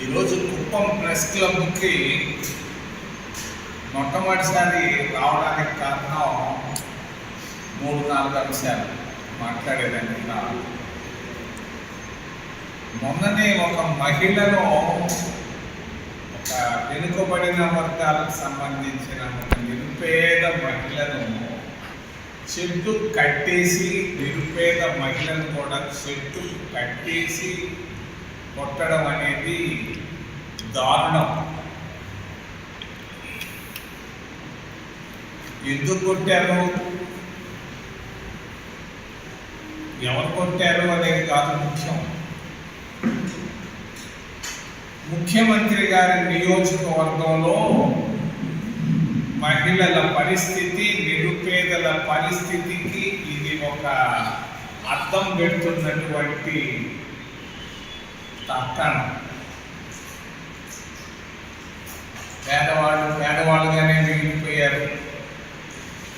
ఈరోజు కుప్పం ప్రెస్ క్లబ్కి మొట్టమొదటిసారి రావడానికి కారణం మూడు నాలుగు అంశాలు మాట్లాడేదానికి నాలుగు మొన్ననే ఒక మహిళను ఒక వెనుకబడిన వర్గాలకు సంబంధించిన ఒక నిరుపేద మహిళను చెట్టు కట్టేసి నిరుపేద మహిళను కూడా చెట్టు కట్టేసి కొట్టడం అనేది దారుణం. ఎందుకు కొట్టారు? ఎవరు కొట్టారు అనేది కాదు ముఖ్యం. ముఖ్యమంత్రి గారి నియోజకవర్గంలో మహిళల పరిస్థితి నిరుపేదల పరిస్థితికి ఇది ఒక అర్థం పెడుతున్నటువంటి తర్కణం పేదవాళ్ళు పేదవాళ్ళుగానే మిగిలిపోయారు.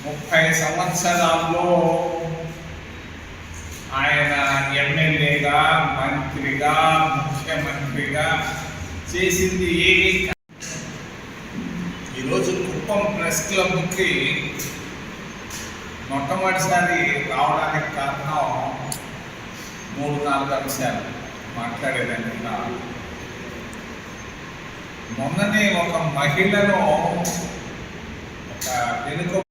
ముప్పై సంవత్సరాల్లో ఆయన ఎమ్మెల్యేగా మంత్రిగా ముఖ్యమంత్రిగా చేసింది ఏమీ ఈరోజు కుప్పం ప్రెస్ క్లబ్కి మొట్టమొదటిసారి రావడానికి కారణం మూడు నాలుగు అంశాలు. మాట్లాడేదానికి మొన్ననే ఒక మహిళను ఒక వెనుక